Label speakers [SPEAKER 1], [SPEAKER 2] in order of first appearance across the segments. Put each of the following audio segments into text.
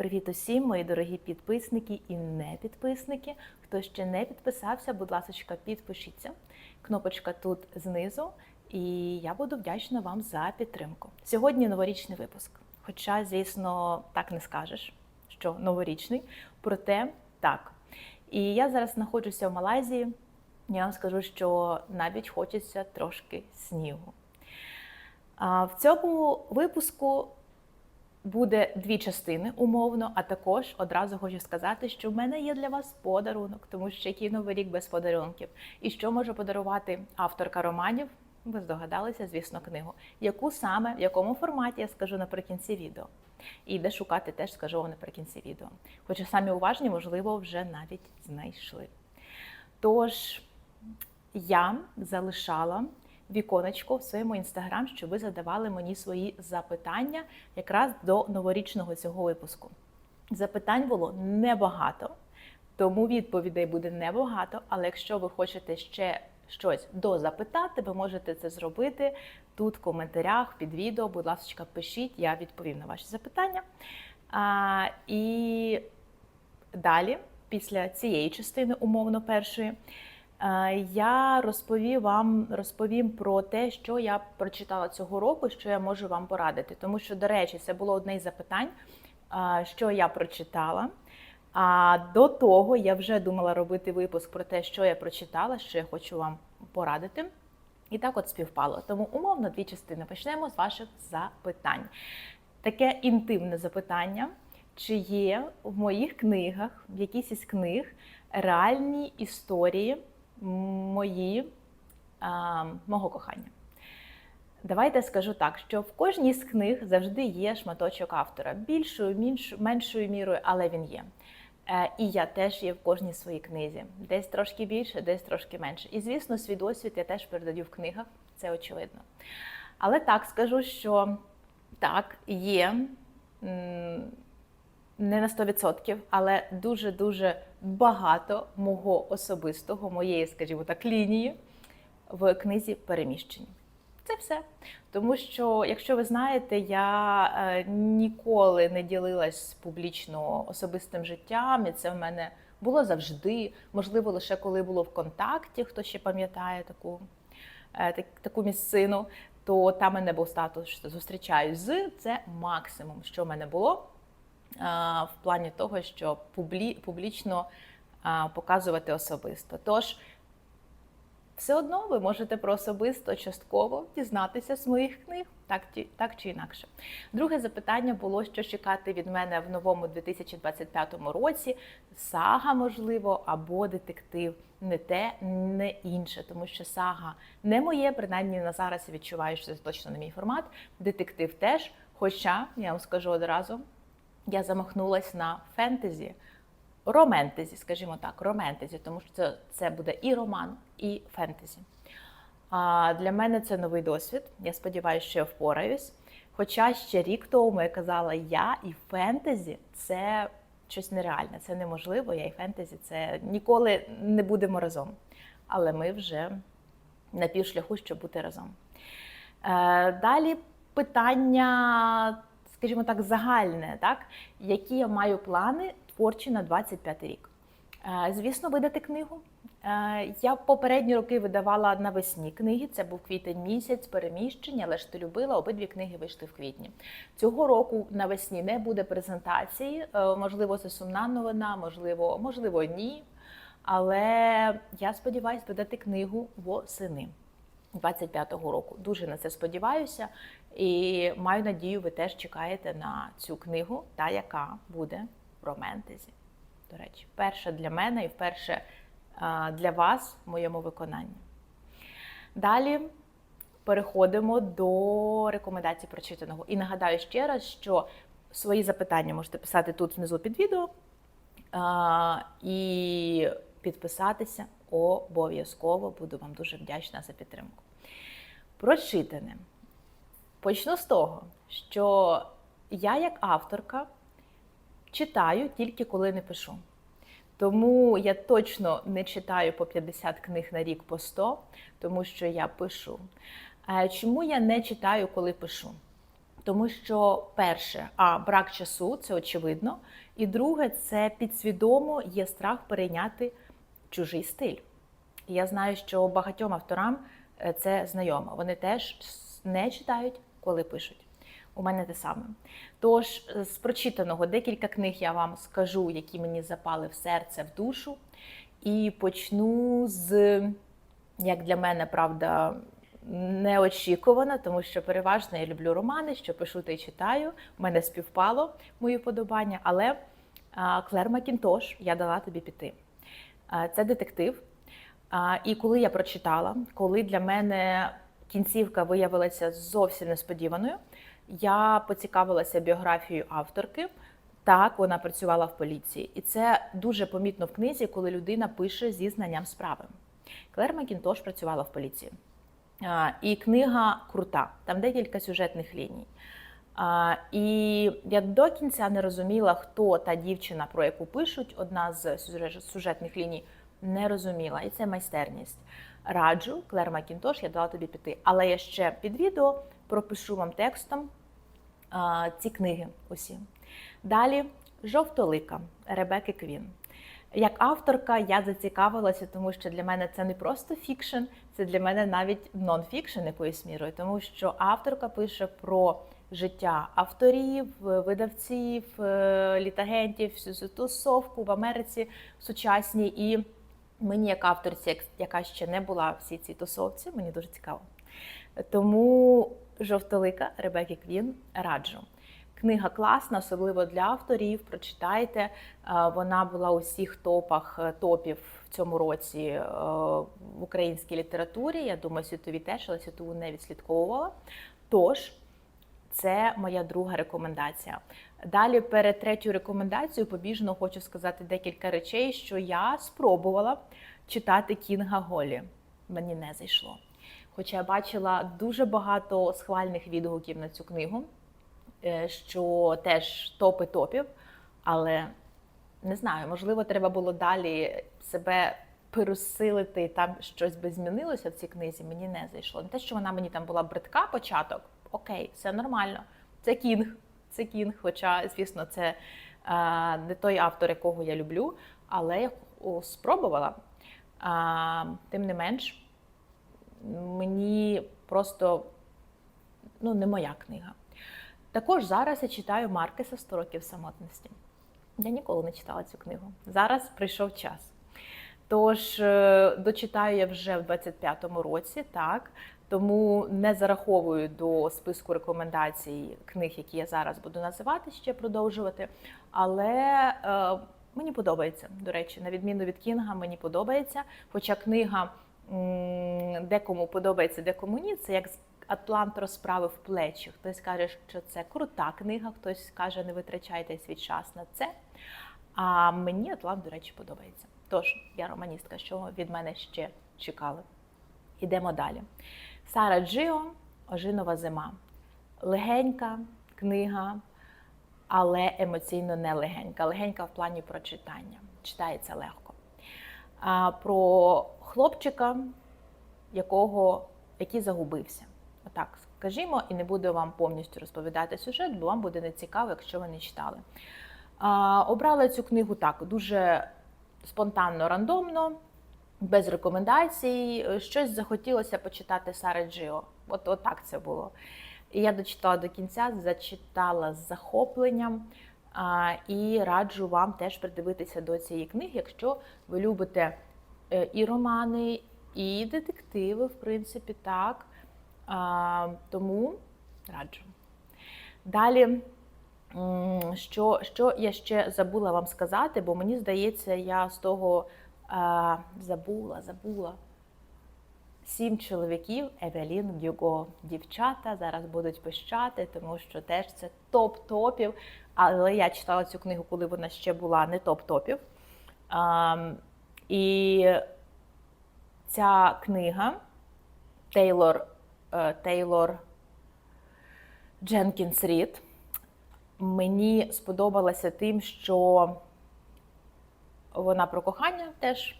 [SPEAKER 1] Привіт усім, мої дорогі підписники і не підписники. Хто ще не підписався, будь ласка, підпишіться. Кнопочка тут знизу, і я буду вдячна вам за підтримку. Сьогодні новорічний випуск. Хоча, звісно, так не скажеш, що новорічний, проте так. І я зараз знаходжуся в Малайзії. Я вам скажу, що навіть хочеться трошки снігу. В цьому випуску буде дві частини умовно, а також одразу хочу сказати, що в мене є для вас подарунок, тому що який новий рік без подарунків. І що може подарувати авторка романів? Ви здогадалися, звісно, книгу. Яку саме, в якому форматі я скажу наприкінці відео. І де шукати, теж скажу вам наприкінці відео. Хоча самі уважні, можливо, вже навіть знайшли. Тож я залишала віконечко в своєму інстаграм, щоб ви задавали мені свої запитання якраз до новорічного цього випуску. Запитань було небагато, тому відповідей буде небагато. Але якщо ви хочете ще щось дозапитати, ви можете це зробити тут в коментарях під відео. Будь ласка, пишіть, я відповім на ваші запитання. А, І далі, після цієї частини, умовно першої. Е, Я розповім вам розповім про те, що я прочитала цього року, що я можу вам порадити. Тому що, до речі, це було одне із запитань, е, що я прочитала. А до того я вже думала робити випуск про те, що я прочитала, що я хочу вам порадити. І так от співпало. Тому умовно дві частини. Почнемо з ваших запитань. Таке інтимне запитання: чи є в моїх книгах, в якійсь із книг, реальні історії мої а, мого кохання? Давайте скажу так, що в кожній з книг завжди є шматочок автора, більшою, менш, меншою мірою, але він є. Е, І я теж є в кожній своїй книзі. Десь трошки більше, десь трошки менше. І, звісно, свій досвід я теж передаю в книгах, це очевидно. Але так скажу, що так, є не на 100%, але дуже-дуже багато мого особистого, моєї, скажімо так, лінії в книзі переміщені. Це все. Тому що, якщо ви знаєте, я е, ніколи не ділилась публічно особистим життям, і це в мене було завжди. Можливо, лише коли було в контакті, хто ще пам'ятає таку, е, таку місцину, то там мене був статус, що зустрічаюсь з це максимум, що в мене було в плані того, що публі, публічно показувати особисто. Тож все одно ви можете про особисто частково дізнатися з моїх книг, так, так чи інакше. Друге запитання було, що чекати від мене в новому 2025 році. Сага, можливо, або детектив. Не те, не інше, тому що сага не моє, принаймні на зараз я відчуваю, що це точно не мій формат. Детектив теж. Хоча, я вам скажу одразу, я замахнулась на фентезі, роментезі, скажімо так, роментезі, тому що це, це буде і роман, і фентезі. А для мене це новий досвід. Я сподіваюся, що я впораюсь. Хоча ще рік тому я казала, я і фентезі це щось нереальне, це неможливо. Я і фентезі це ніколи не будемо разом. Але ми вже на півшляху, щоб бути разом. Е, Далі питання, скажімо так, загальне, так? які я маю плани творчі на 25 рік. Е, Звісно, видати книгу. Е, Я попередні роки видавала навесні книги. Це був квітень місяць, переміщення, але ж ти любила. Обидві книги вийшли в квітні. Цього року навесні не буде презентації. Е, Можливо, це сумна новина, можливо, можливо, ні. Але я сподіваюся видати книгу восени 25-го року. Дуже на це сподіваюся. І маю надію, ви теж чекаєте на цю книгу, та яка буде в романтезі. До речі, перша для мене і вперше для вас в моєму виконанні. Далі переходимо до рекомендацій прочитаного. І нагадаю ще раз, що свої запитання можете писати тут внизу під відео. І підписатися обов'язково. Буду вам дуже вдячна за підтримку. Прочитане. Почну з того, що я, як авторка, читаю тільки коли не пишу. Тому я точно не читаю по 50 книг на рік по 100, тому що я пишу. Е, Чому я не читаю, коли пишу? Тому що перше, а брак часу це очевидно. І друге, це підсвідомо є страх перейняти чужий стиль. Я знаю, що багатьом авторам е, це знайомо. Вони теж не читають, коли пишуть. У мене те саме. Тож, з прочитаного декілька книг я вам скажу, які мені запали в серце, в душу. І почну з, як для мене, правда, неочікувано, тому що переважно я люблю романи, що пишу та й читаю. У мене співпало мої вподобання, але а, Клер Макінтош я дала тобі піти. Це детектив. І коли я прочитала, коли для мене кінцівка виявилася зовсім несподіваною, я поцікавилася біографією авторки. Так, вона працювала в поліції, і це дуже помітно в книзі, коли людина пише зі знанням справи. Клер Макінтош працювала в поліції. І книга крута, там декілька сюжетних ліній. І я до кінця не розуміла, хто та дівчина, про яку пишуть, одна з сюжетних ліній, не розуміла. І це майстерність. Раджу, Клер Макінтош, я дала тобі піти. Але я ще під відео пропишу вам текстом а, ці книги усі. Далі жовтолика Ребекки Квін. Як авторка я зацікавилася, тому що для мене це не просто фікшн, це для мене навіть нон-фікшн якоюсь мірою, тому що авторка пише про життя авторів, видавців, е, літагентів, всю цю тусовку в Америці сучасній. І мені, як авторці, яка ще не була в всій цій тусовці, мені дуже цікаво. Тому жовтолика Ребекки Квін раджу. Книга класна, особливо для авторів. Прочитайте. Е, Вона була у всіх топах е, топів в цьому році е, в українській літературі. Я думаю, світові теж, але світову не відслідковувала. Тож, це моя друга рекомендація. Далі, перед третьою рекомендацією, побіжно хочу сказати декілька речей, що я спробувала читати Кінга Голі. Мені не зайшло. Хоча я бачила дуже багато схвальних відгуків на цю книгу. Е, що теж топи топів, але не знаю, можливо, треба було далі себе пересилити, там щось би змінилося в цій книзі. Мені не зайшло. Не те, що вона мені там була бридка початок, окей, все нормально. Це кінг, це кінг. Хоча, звісно, це а, не той автор, якого я люблю, але я спробувала. Тим не менш, мені просто ну, не моя книга. Також зараз я читаю Маркеса «100 років самотності. Я ніколи не читала цю книгу. Зараз прийшов час. Тож, е, дочитаю я вже в 25-му році, так. Тому не зараховую до списку рекомендацій книг, які я зараз буду називати, ще продовжувати. Але е, мені подобається, до речі, на відміну від Кінга, мені подобається. Хоча книга декому подобається, декому ні, це як Атлант розправив плечі. Хтось каже, що це крута книга, хтось каже, не витрачайте свій час на це. А мені Атлант, до речі, подобається. Тож, я романістка, що від мене ще чекали. Ідемо далі. Сара Джио, Ожинова зима. Легенька книга, але емоційно не легенька. Легенька в плані прочитання. Читається легко. А, Про хлопчика, якого, який загубився. Отак скажімо, і не буду вам повністю розповідати сюжет, бо вам буде нецікаво, якщо ви не читали. Обрала цю книгу так, дуже спонтанно, рандомно, без рекомендацій. Щось захотілося почитати Сари Джио. От, от так це було. І я дочитала до кінця, зачитала з захопленням. І раджу вам теж придивитися до цієї книги, якщо ви любите е, і романи, і детективи, в принципі, так. Тому раджу. Далі, що що я ще забула вам сказати, бо мені здається, я з того а, забула, забула. Сім чоловіків Евелін Гюго. Дівчата зараз будуть пищати, тому що теж це топ-топів. Але я читала цю книгу, коли вона ще була не топ-топів. І ця книга Тейлор Е, Тейлор Дженкінс Рід. Мені сподобалася тим, що вона про кохання теж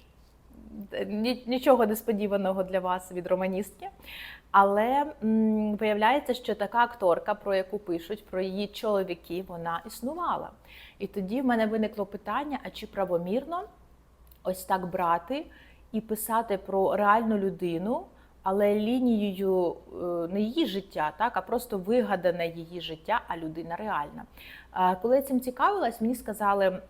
[SPEAKER 1] нічого несподіваного для вас від романістки. Але м, виявляється, що така акторка, про яку пишуть, про її чоловіків, вона існувала. І тоді в мене виникло питання: а чи правомірно ось так брати і писати про реальну людину, але лінією е, не її життя, так, а просто вигадане її життя, а людина реальна. Коли я цим цікавилась, мені сказали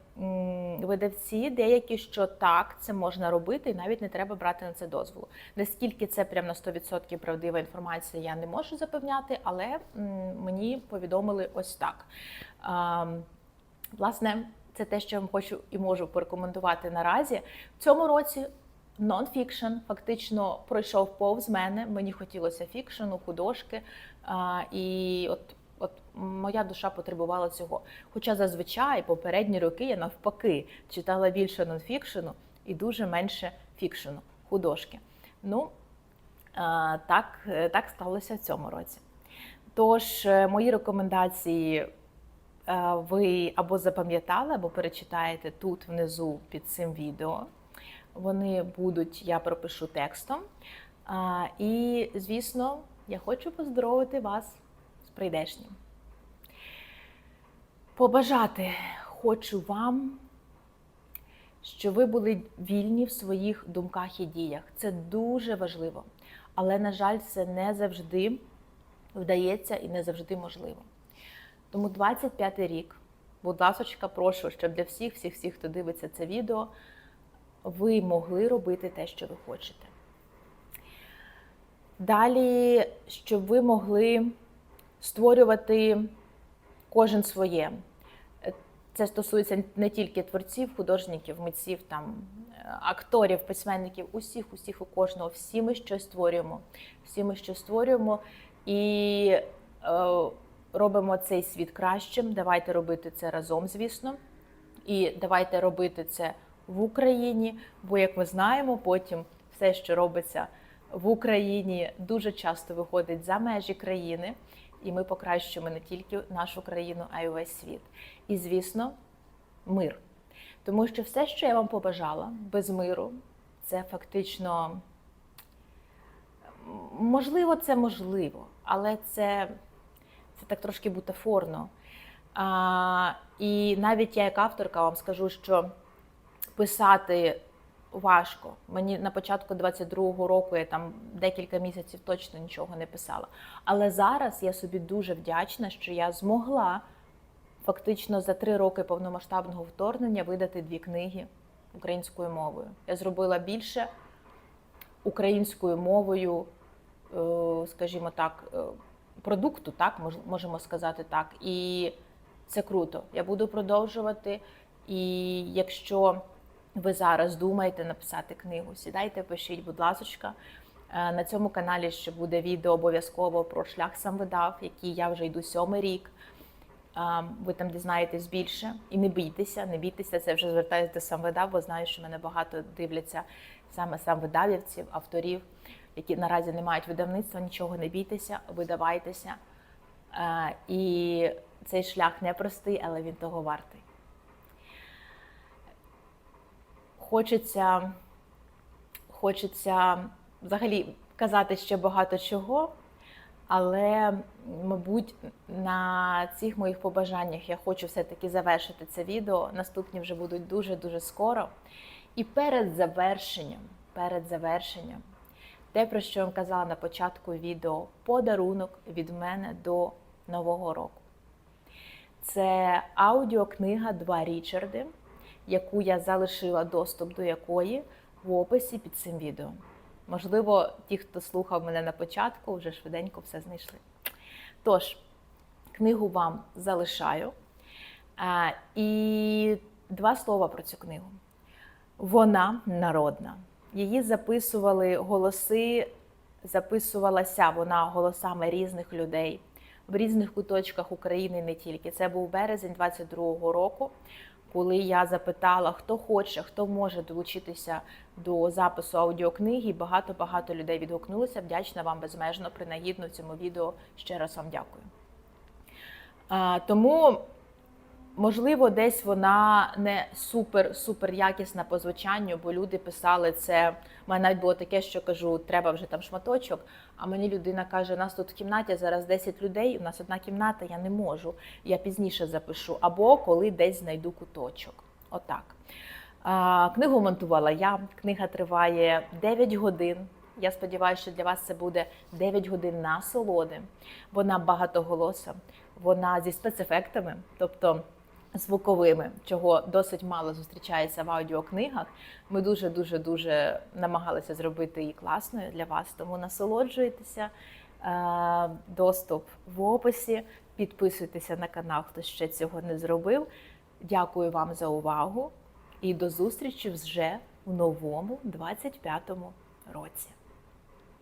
[SPEAKER 1] видавці деякі, що так, це можна робити, і навіть не треба брати на це дозволу. Наскільки це прям на 100% правдива інформація, я не можу запевняти, але мені повідомили ось так. Власне, це те, що я вам хочу і можу порекомендувати наразі. В цьому році нон-фікшн фактично пройшов повз мене. Мені хотілося фікшену, художки. А, і от, от моя душа потребувала цього. Хоча зазвичай попередні роки я навпаки читала більше нон-фікшену і дуже менше фікшену, художки. Ну, так, так сталося в цьому році. Тож, е, мої рекомендації е, ви або запам'ятали, або перечитаєте тут внизу під цим відео. Вони будуть, я пропишу текстом. А, І, звісно, я хочу поздоровити вас з прийдешнім. Побажати хочу вам, щоб ви були вільні в своїх думках і діях. Це дуже важливо. Але, на жаль, це не завжди вдається і не завжди можливо. Тому 25-й рік, будь ласка, прошу, щоб для всіх, всіх, всіх, хто дивиться це відео, ви могли робити те, що ви хочете. Далі, щоб ви могли створювати кожен своє. Це стосується не тільки творців, художників, митців, там, акторів, письменників, усіх, усіх, у кожного. Всі ми щось створюємо. Всі ми щось створюємо і е, робимо цей світ кращим. Давайте робити це разом, звісно. І давайте робити це в Україні, бо, як ми знаємо, потім все, що робиться в Україні, дуже часто виходить за межі країни, і ми покращуємо не тільки нашу країну, а й увесь світ. І, звісно, мир. Тому що все, що я вам побажала без миру, це фактично можливо, це можливо, але це, це так трошки бутафорно. А, і навіть я, як авторка, вам скажу, що писати важко. Мені на початку 22-го року я там декілька місяців точно нічого не писала. Але зараз я собі дуже вдячна, що я змогла фактично за три роки повномасштабного вторгнення видати дві книги українською мовою. Я зробила більше українською мовою, е, скажімо так, е, продукту, так можемо сказати так. І це круто. Я буду продовжувати. І якщо ви зараз думаєте написати книгу, сідайте, пишіть, будь ласочка. Е, На цьому каналі ще буде відео обов'язково про шлях сам видав, який я вже йду сьомий рік. Ви там дізнаєтесь більше і не бійтеся, не бійтеся. Це вже звертаюся до сам видав, бо знаю, що мене багато дивляться саме сам видавівців, авторів, які наразі не мають видавництва. Нічого не бійтеся, видавайтеся. І цей шлях непростий, але він того вартий. Хочеться, хочеться взагалі казати ще багато чого. Але, мабуть, на цих моїх побажаннях я хочу все-таки завершити це відео. Наступні вже будуть дуже-дуже скоро. І перед завершенням, перед завершенням, те, про що я вам казала на початку відео, подарунок від мене до Нового року. Це аудіокнига Два Річарди, яку я залишила доступ до якої в описі під цим відео. Можливо, ті, хто слухав мене на початку, вже швиденько все знайшли. Тож, книгу вам залишаю. А, І два слова про цю книгу. Вона народна. Її записували голоси, записувалася вона голосами різних людей в різних куточках України не тільки. Це був березень 22-го року, коли я запитала, хто хоче, хто може долучитися до запису аудіокниги. Багато-багато людей відгукнулися. Вдячна вам безмежно, принагідно цьому відео. Ще раз вам дякую. Тому Можливо, десь вона не супер супер якісна по звучанню, бо люди писали це. У мене навіть було таке, що кажу, треба вже там шматочок. А мені людина каже: нас тут в кімнаті зараз 10 людей, у нас одна кімната, я не можу. Я пізніше запишу, або коли десь знайду куточок. Отак. Книгу монтувала я. Книга триває 9 годин. Я сподіваюся, що для вас це буде 9 годин насолоди. Вона багатоголоса, вона зі спецефектами, тобто звуковими, чого досить мало зустрічається в аудіокнигах. Ми дуже дуже дуже намагалися зробити її класною для вас, тому насолоджуйтеся. Е, Доступ в описі. Підписуйтеся на канал, хто ще цього не зробив. Дякую вам за увагу і до зустрічі вже в новому 25-му році.